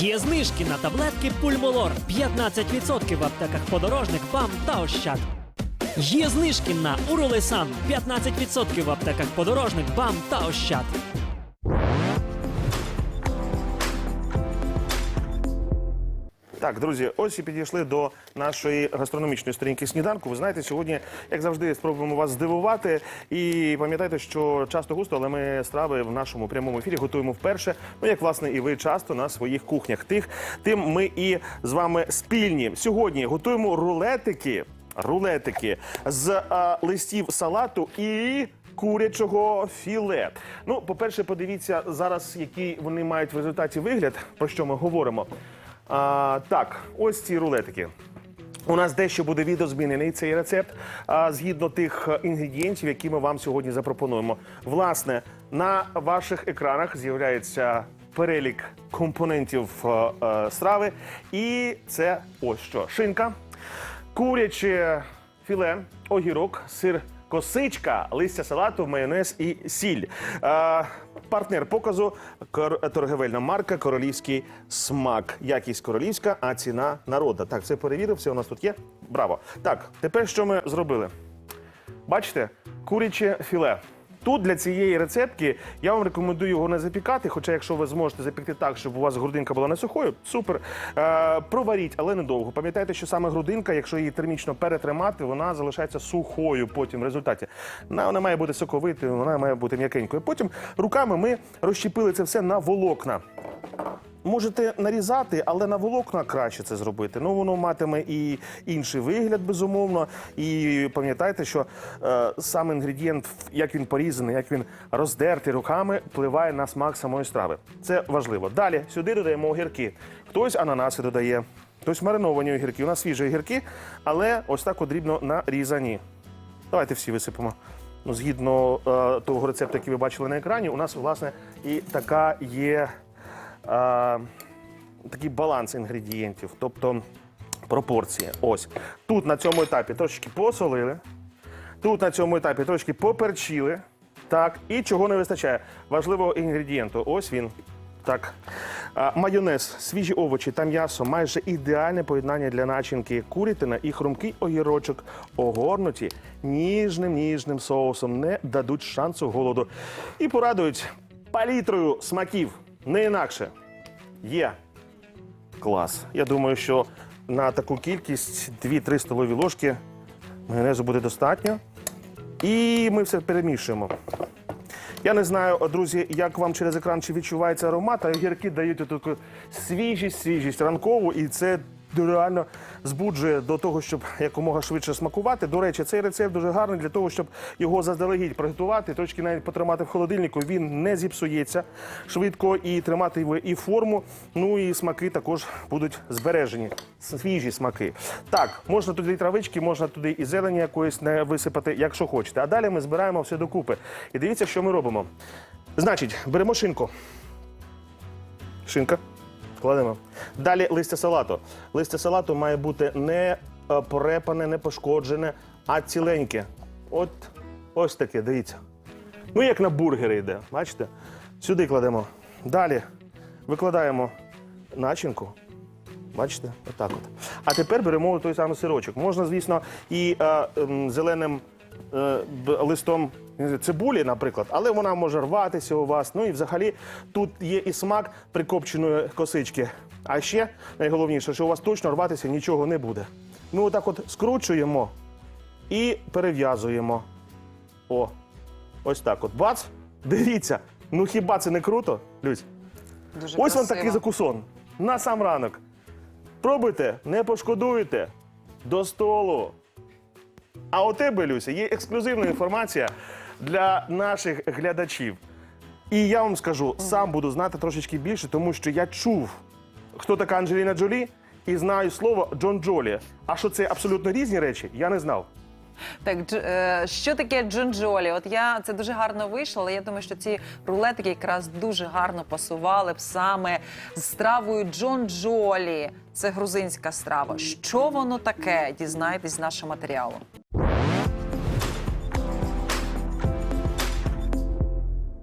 Є знижки на таблетки Пульмолор 15% в аптеках подорожник, ПАМ та Ощад. Є знижки на Уролесан 15% в аптеках подорожник, БАМ та Ощад. Так, друзі, ось і підійшли до нашої гастрономічної сторінки сніданку. Ви знаєте, сьогодні, як завжди, спробуємо вас здивувати. І пам'ятайте, що часто густо, але ми страви в нашому прямому ефірі готуємо вперше. Ну, як власне, і ви часто на своїх кухнях. Тих тим ми і з вами спільні. Сьогодні готуємо рулетики. Рулетики з а, листів салату і. Курячого філе. Ну, по-перше, подивіться зараз, який вони мають в результаті вигляд, про що ми говоримо. А, так, ось ці рулетики. У нас дещо буде відозмінений цей рецепт а, згідно тих е, інгредієнтів, які ми вам сьогодні запропонуємо. Власне, на ваших екранах з'являється перелік компонентів е, е, страви. І це ось що: шинка, куряче філе, огірок, сир. Косичка, листя салату, майонез і сіль. Партнер показу торговельна марка Королівський смак. Якість королівська, а ціна народа. Так, це перевірив, все у нас тут є. Браво. Так, тепер що ми зробили? Бачите, куряче філе. Тут для цієї рецептки я вам рекомендую його не запікати. Хоча, якщо ви зможете запікти так, щоб у вас грудинка була не сухою, супер. Е, проваріть, але недовго. Пам'ятайте, що саме грудинка, якщо її термічно перетримати, вона залишається сухою потім в результаті. Вона, має бути соковитою, вона має бути м'якенькою. Потім руками ми розщепили це все на волокна. Можете нарізати, але на волокна краще це зробити. Ну воно матиме і інший вигляд, безумовно. І пам'ятайте, що е, сам інгредієнт, як він порізаний, як він роздертий руками, впливає на смак самої страви. Це важливо. Далі сюди додаємо огірки. Хтось ананаси додає, хтось мариновані огірки. У нас свіжі огірки, але ось так от нарізані. Давайте всі висипемо. Ну, згідно е, того рецепту, який ви бачили на екрані, у нас власне і така є е, такий баланс інгредієнтів, тобто пропорції. Ось тут на цьому етапі трошечки посолили, тут на цьому етапі трошки поперчили. Так, і чого не вистачає? Важливого інгредієнту. Ось він. Так. А, майонез, свіжі овочі та м'ясо майже ідеальне поєднання для начинки курятина і хрумкий огірочок, огорнуті ніжним ніжним соусом, не дадуть шансу голоду. І порадують палітрою смаків. Не інакше. Є. Клас. Я думаю, що на таку кількість 2-3 столові ложки майонезу буде достатньо. І ми все перемішуємо. Я не знаю, друзі, як вам через екран чи відчувається аромат, а огірки дають таку свіжість, свіжість ранкову, і це реально збуджує до того, щоб якомога швидше смакувати. До речі, цей рецепт дуже гарний для того, щоб його заздалегідь приготувати, трошки навіть потримати в холодильнику. Він не зіпсується швидко і тримати і форму. Ну і смаки також будуть збережені. Свіжі смаки. Так, можна туди і травички, можна туди і зелені якоїсь не висипати, якщо хочете. А далі ми збираємо все докупи. І дивіться, що ми робимо. Значить, беремо шинку. Шинка. Кладемо. Далі листя салату. Листя салату має бути не е, порепане, не пошкоджене, а ціленьке. От ось таке, дивіться. Ну, як на бургери йде, бачите? Сюди кладемо. Далі викладаємо начинку. Бачите? Отак от. А тепер беремо той самий сирочок. Можна, звісно, і е, ем, зеленим е, листом цибулі, наприклад, але вона може рватися у вас. Ну і взагалі тут є і смак прикопченої косички. А ще найголовніше, що у вас точно рватися нічого не буде. Ми отак от скручуємо і перев'язуємо. О, ось так от. Бац! Дивіться! Ну хіба це не круто, Люсь? Дуже Ось вам красиво. такий закусон. На сам ранок. Пробуйте, не пошкодуєте. До столу. А у тебе, Люся, є ексклюзивна інформація для наших глядачів. І я вам скажу, сам буду знати трошечки більше, тому що я чув, хто така Анджеліна Джолі, і знаю слово Джон Джолі. А що це абсолютно різні речі, я не знав. Так, е, що таке джунджолі? От я це дуже гарно вийшло, але я думаю, що ці рулетики якраз дуже гарно пасували б саме з стравою джонджолі. Це грузинська страва. Що воно таке? Дізнайтесь з нашого матеріалу.